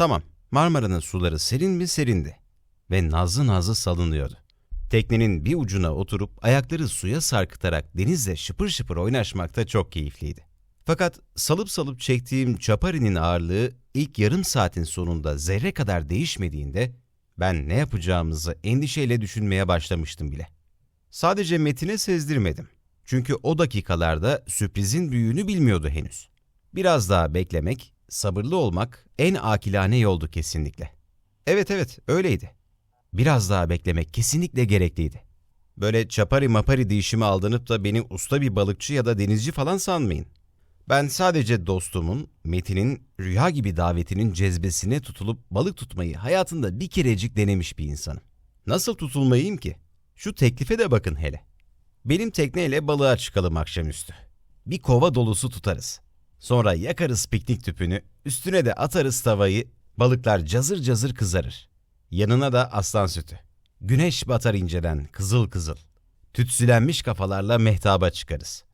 Tamam, Marmara'nın suları serin mi serindi ve nazlı nazlı salınıyordu. Teknenin bir ucuna oturup ayakları suya sarkıtarak denizle şıpır şıpır oynaşmak da çok keyifliydi. Fakat salıp salıp çektiğim çaparinin ağırlığı ilk yarım saatin sonunda zerre kadar değişmediğinde ben ne yapacağımızı endişeyle düşünmeye başlamıştım bile. Sadece Metin'e sezdirmedim. Çünkü o dakikalarda sürprizin büyüğünü bilmiyordu henüz. Biraz daha beklemek, sabırlı olmak en akilane yoldu kesinlikle. Evet evet öyleydi. Biraz daha beklemek kesinlikle gerekliydi. Böyle çapari mapari değişimi aldanıp da beni usta bir balıkçı ya da denizci falan sanmayın. Ben sadece dostumun, Metin'in rüya gibi davetinin cezbesine tutulup balık tutmayı hayatında bir kerecik denemiş bir insanım. Nasıl tutulmayayım ki? Şu teklife de bakın hele. Benim tekneyle balığa çıkalım akşamüstü. Bir kova dolusu tutarız. Sonra yakarız piknik tüpünü, üstüne de atarız tavayı, balıklar cazır cazır kızarır. Yanına da aslan sütü. Güneş batar inceden kızıl kızıl. Tütsülenmiş kafalarla mehtaba çıkarız.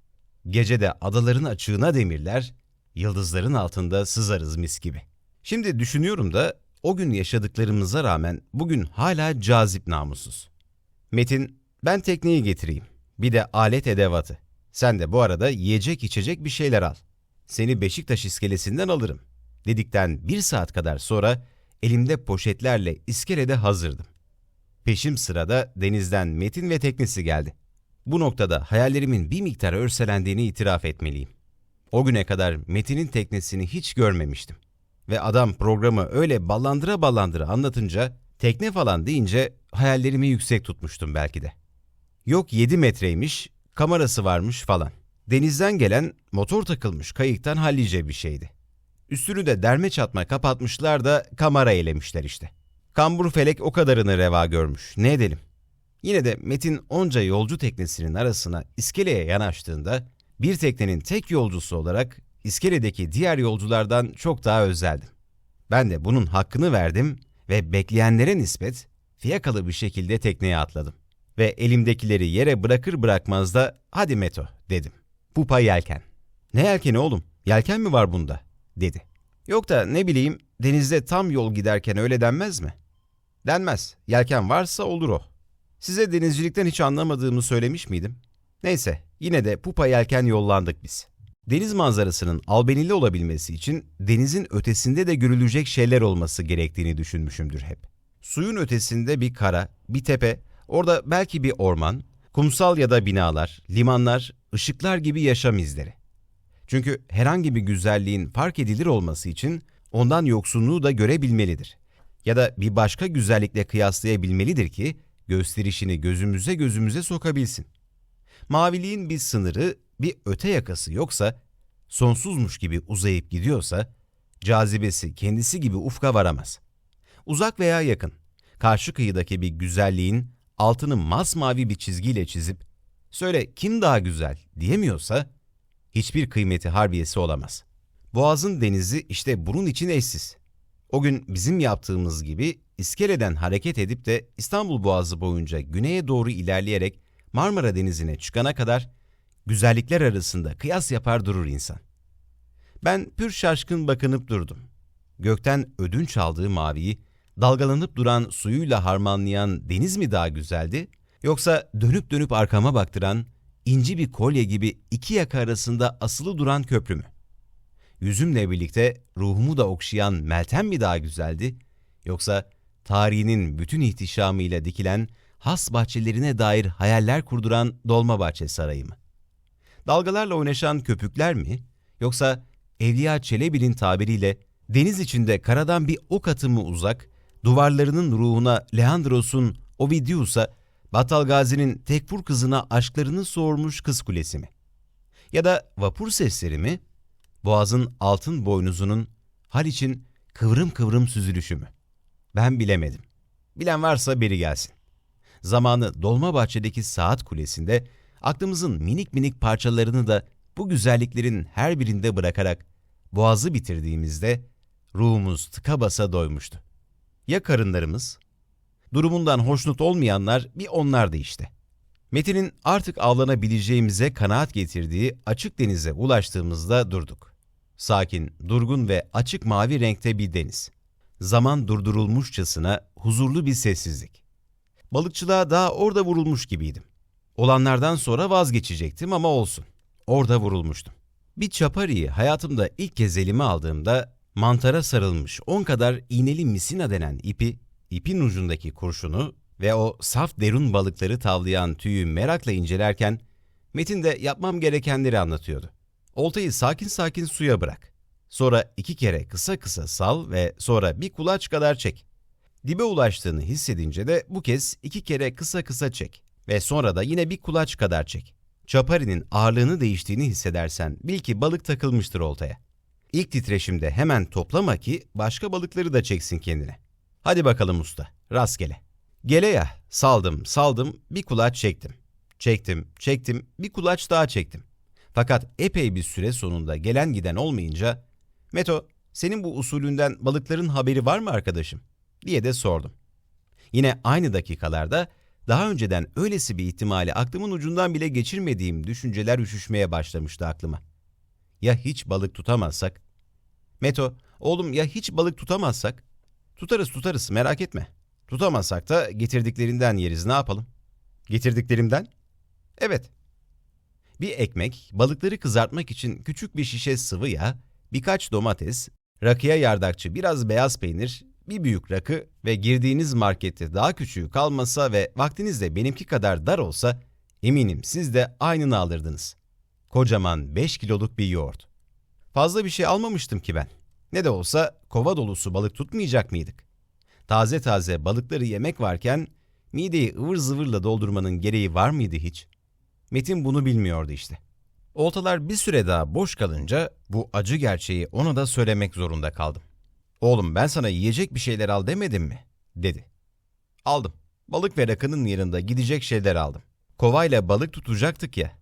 Gece de adaların açığına demirler, yıldızların altında sızarız mis gibi. Şimdi düşünüyorum da o gün yaşadıklarımıza rağmen bugün hala cazip namussuz. Metin, ben tekneyi getireyim. Bir de alet edevatı. Sen de bu arada yiyecek içecek bir şeyler al. Seni Beşiktaş iskelesinden alırım. Dedikten bir saat kadar sonra elimde poşetlerle iskelede hazırdım. Peşim sırada denizden Metin ve teknesi geldi. Bu noktada hayallerimin bir miktar örselendiğini itiraf etmeliyim. O güne kadar Metin'in teknesini hiç görmemiştim. Ve adam programı öyle ballandıra ballandıra anlatınca, tekne falan deyince hayallerimi yüksek tutmuştum belki de. Yok 7 metreymiş, kamerası varmış falan. Denizden gelen motor takılmış kayıktan hallice bir şeydi. Üstünü de derme çatma kapatmışlar da kamera eylemişler işte. Kambur felek o kadarını reva görmüş. Ne edelim? Yine de Metin onca yolcu teknesinin arasına iskeleye yanaştığında bir teknenin tek yolcusu olarak iskeledeki diğer yolculardan çok daha özeldim. Ben de bunun hakkını verdim ve bekleyenlere nispet fiyakalı bir şekilde tekneye atladım. Ve elimdekileri yere bırakır bırakmaz da hadi Meto dedim. Pupa yelken. Ne yelkeni oğlum? Yelken mi var bunda? dedi. Yok da ne bileyim denizde tam yol giderken öyle denmez mi? Denmez. Yelken varsa olur o. Size denizcilikten hiç anlamadığımı söylemiş miydim? Neyse, yine de pupa yelken yollandık biz. Deniz manzarasının albenili olabilmesi için denizin ötesinde de görülecek şeyler olması gerektiğini düşünmüşümdür hep. Suyun ötesinde bir kara, bir tepe, orada belki bir orman, kumsal ya da binalar, limanlar, ışıklar gibi yaşam izleri. Çünkü herhangi bir güzelliğin fark edilir olması için ondan yoksunluğu da görebilmelidir. Ya da bir başka güzellikle kıyaslayabilmelidir ki gösterişini gözümüze gözümüze sokabilsin. Maviliğin bir sınırı, bir öte yakası yoksa, sonsuzmuş gibi uzayıp gidiyorsa, cazibesi kendisi gibi ufka varamaz. Uzak veya yakın, karşı kıyıdaki bir güzelliğin altını masmavi bir çizgiyle çizip, söyle kim daha güzel diyemiyorsa, hiçbir kıymeti harbiyesi olamaz. Boğaz'ın denizi işte bunun için eşsiz. O gün bizim yaptığımız gibi iskeleden hareket edip de İstanbul Boğazı boyunca güneye doğru ilerleyerek Marmara Denizi'ne çıkana kadar güzellikler arasında kıyas yapar durur insan. Ben pür şaşkın bakınıp durdum. Gökten ödünç aldığı maviyi, dalgalanıp duran suyuyla harmanlayan deniz mi daha güzeldi, yoksa dönüp dönüp arkama baktıran, inci bir kolye gibi iki yaka arasında asılı duran köprü mü? Yüzümle birlikte ruhumu da okşayan Meltem mi daha güzeldi, yoksa tarihinin bütün ihtişamıyla dikilen has bahçelerine dair hayaller kurduran Dolmabahçe Sarayı mı? Dalgalarla oynaşan köpükler mi, yoksa Evliya Çelebi'nin tabiriyle deniz içinde karadan bir ok atımı uzak, duvarlarının ruhuna Leandros'un Ovidius'a, Battal Gazi'nin Tekfur kızına aşklarını sormuş kız kulesi mi? Ya da vapur sesleri mi, Boğaz'ın altın boynuzunun Haliç'in kıvrım kıvrım süzülüşü mü? Ben bilemedim. Bilen varsa biri gelsin. Zamanı Dolmabahçe'deki saat kulesinde aklımızın minik minik parçalarını da bu güzelliklerin her birinde bırakarak boğazı bitirdiğimizde ruhumuz tıka basa doymuştu. Ya karınlarımız? Durumundan hoşnut olmayanlar bir onlardı işte. Metin'in artık avlanabileceğimize kanaat getirdiği açık denize ulaştığımızda durduk. Sakin, durgun ve açık mavi renkte bir deniz. Zaman durdurulmuşçasına huzurlu bir sessizlik. Balıkçılığa daha orada vurulmuş gibiydim. Olanlardan sonra vazgeçecektim ama olsun. Orada vurulmuştum. Bir çapariyi hayatımda ilk kez elime aldığımda mantara sarılmış 10 kadar iğneli misina denen ipi, ipin ucundaki kurşunu ve o saf derun balıkları tavlayan tüyü merakla incelerken Metin de yapmam gerekenleri anlatıyordu. Oltayı sakin sakin suya bırak. Sonra iki kere kısa kısa sal ve sonra bir kulaç kadar çek. Dibe ulaştığını hissedince de bu kez iki kere kısa kısa çek ve sonra da yine bir kulaç kadar çek. Çaparinin ağırlığını değiştiğini hissedersen bil ki balık takılmıştır oltaya. İlk titreşimde hemen toplama ki başka balıkları da çeksin kendine. Hadi bakalım usta, rastgele. Gele ya, saldım, saldım, bir kulaç çektim. Çektim, çektim, bir kulaç daha çektim. Fakat epey bir süre sonunda gelen giden olmayınca, Meto, senin bu usulünden balıkların haberi var mı arkadaşım? diye de sordum. Yine aynı dakikalarda daha önceden öylesi bir ihtimali aklımın ucundan bile geçirmediğim düşünceler üşüşmeye başlamıştı aklıma. Ya hiç balık tutamazsak? Meto, oğlum ya hiç balık tutamazsak? Tutarız tutarız merak etme. Tutamazsak da getirdiklerinden yeriz ne yapalım? Getirdiklerimden? Evet. Bir ekmek, balıkları kızartmak için küçük bir şişe sıvı yağ, birkaç domates, rakıya yardakçı biraz beyaz peynir, bir büyük rakı ve girdiğiniz markette daha küçüğü kalmasa ve vaktiniz de benimki kadar dar olsa eminim siz de aynını alırdınız. Kocaman 5 kiloluk bir yoğurt. Fazla bir şey almamıştım ki ben. Ne de olsa kova dolusu balık tutmayacak mıydık? Taze taze balıkları yemek varken mideyi ıvır zıvırla doldurmanın gereği var mıydı hiç? Metin bunu bilmiyordu işte. Oltalar bir süre daha boş kalınca bu acı gerçeği ona da söylemek zorunda kaldım. Oğlum ben sana yiyecek bir şeyler al demedim mi? dedi. Aldım. Balık ve rakının yanında gidecek şeyler aldım. Kovayla balık tutacaktık ya.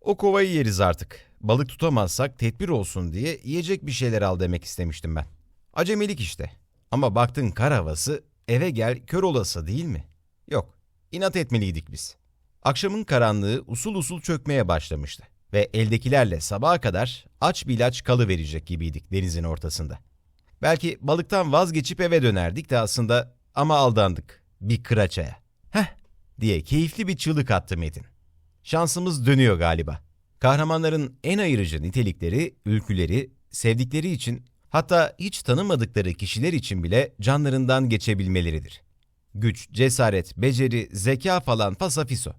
O kovayı yeriz artık. Balık tutamazsak tedbir olsun diye yiyecek bir şeyler al demek istemiştim ben. Acemilik işte. Ama baktın kar havası, eve gel kör olası değil mi? Yok, inat etmeliydik biz. Akşamın karanlığı usul usul çökmeye başlamıştı ve eldekilerle sabaha kadar aç bir ilaç kalıverecek gibiydik denizin ortasında. Belki balıktan vazgeçip eve dönerdik de aslında ama aldandık bir kıraçaya. Heh diye keyifli bir çığlık attı Metin. Şansımız dönüyor galiba. Kahramanların en ayırıcı nitelikleri, ülküleri, sevdikleri için hatta hiç tanımadıkları kişiler için bile canlarından geçebilmeleridir. Güç, cesaret, beceri, zeka falan fasafiso.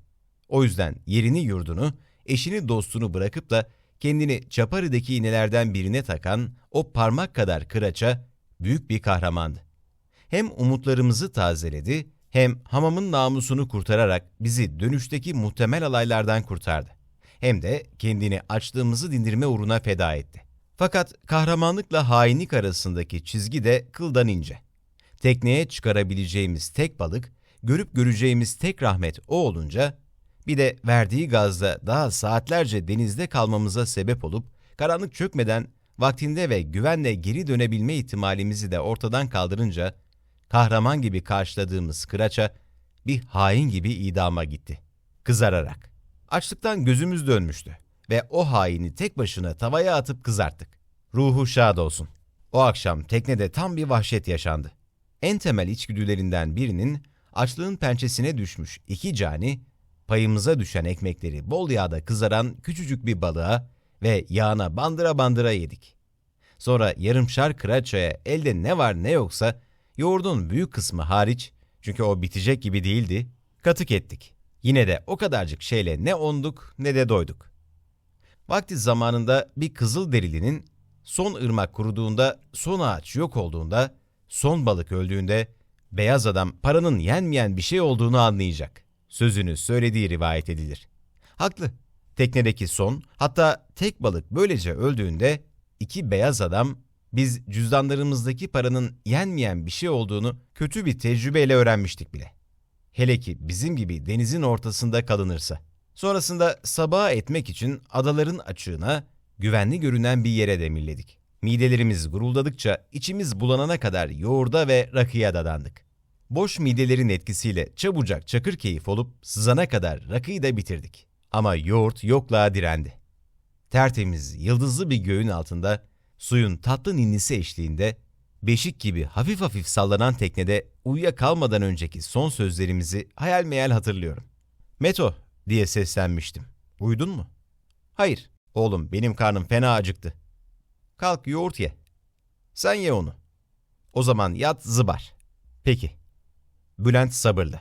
O yüzden yerini yurdunu, eşini dostunu bırakıp da kendini Çapari'deki iğnelerden birine takan o parmak kadar kıraça büyük bir kahramandı. Hem umutlarımızı tazeledi hem hamamın namusunu kurtararak bizi dönüşteki muhtemel alaylardan kurtardı. Hem de kendini açlığımızı dindirme uğruna feda etti. Fakat kahramanlıkla hainlik arasındaki çizgi de kıldan ince. Tekneye çıkarabileceğimiz tek balık, görüp göreceğimiz tek rahmet o olunca bir de verdiği gazla daha saatlerce denizde kalmamıza sebep olup karanlık çökmeden vaktinde ve güvenle geri dönebilme ihtimalimizi de ortadan kaldırınca kahraman gibi karşıladığımız kıraça bir hain gibi idama gitti. Kızararak. Açlıktan gözümüz dönmüştü ve o haini tek başına tavaya atıp kızarttık. Ruhu şad olsun. O akşam teknede tam bir vahşet yaşandı. En temel içgüdülerinden birinin açlığın pençesine düşmüş iki cani payımıza düşen ekmekleri bol yağda kızaran küçücük bir balığa ve yağına bandıra bandıra yedik. Sonra yarımşar kıraçaya elde ne var ne yoksa yoğurdun büyük kısmı hariç çünkü o bitecek gibi değildi, katık ettik. Yine de o kadarcık şeyle ne onduk ne de doyduk. Vakti zamanında bir kızıl derilinin son ırmak kuruduğunda, son ağaç yok olduğunda, son balık öldüğünde beyaz adam paranın yenmeyen bir şey olduğunu anlayacak sözünü söylediği rivayet edilir. Haklı. Teknedeki son, hatta tek balık böylece öldüğünde iki beyaz adam biz cüzdanlarımızdaki paranın yenmeyen bir şey olduğunu kötü bir tecrübeyle öğrenmiştik bile. Hele ki bizim gibi denizin ortasında kalınırsa. Sonrasında sabaha etmek için adaların açığına, güvenli görünen bir yere demirledik. Midelerimiz guruldadıkça içimiz bulanana kadar yoğurda ve rakıya dadandık. Boş midelerin etkisiyle çabucak çakır keyif olup sızana kadar rakıyı da bitirdik. Ama yoğurt yokluğa direndi. Tertemiz, yıldızlı bir göğün altında, suyun tatlı ninnisi eşliğinde Beşik gibi hafif hafif sallanan teknede uyuyakalmadan önceki son sözlerimizi hayal meyal hatırlıyorum. Meto diye seslenmiştim. Uyudun mu? Hayır. Oğlum benim karnım fena acıktı. Kalk yoğurt ye. Sen ye onu. O zaman yat zıbar. Peki. Bülent sabırlı.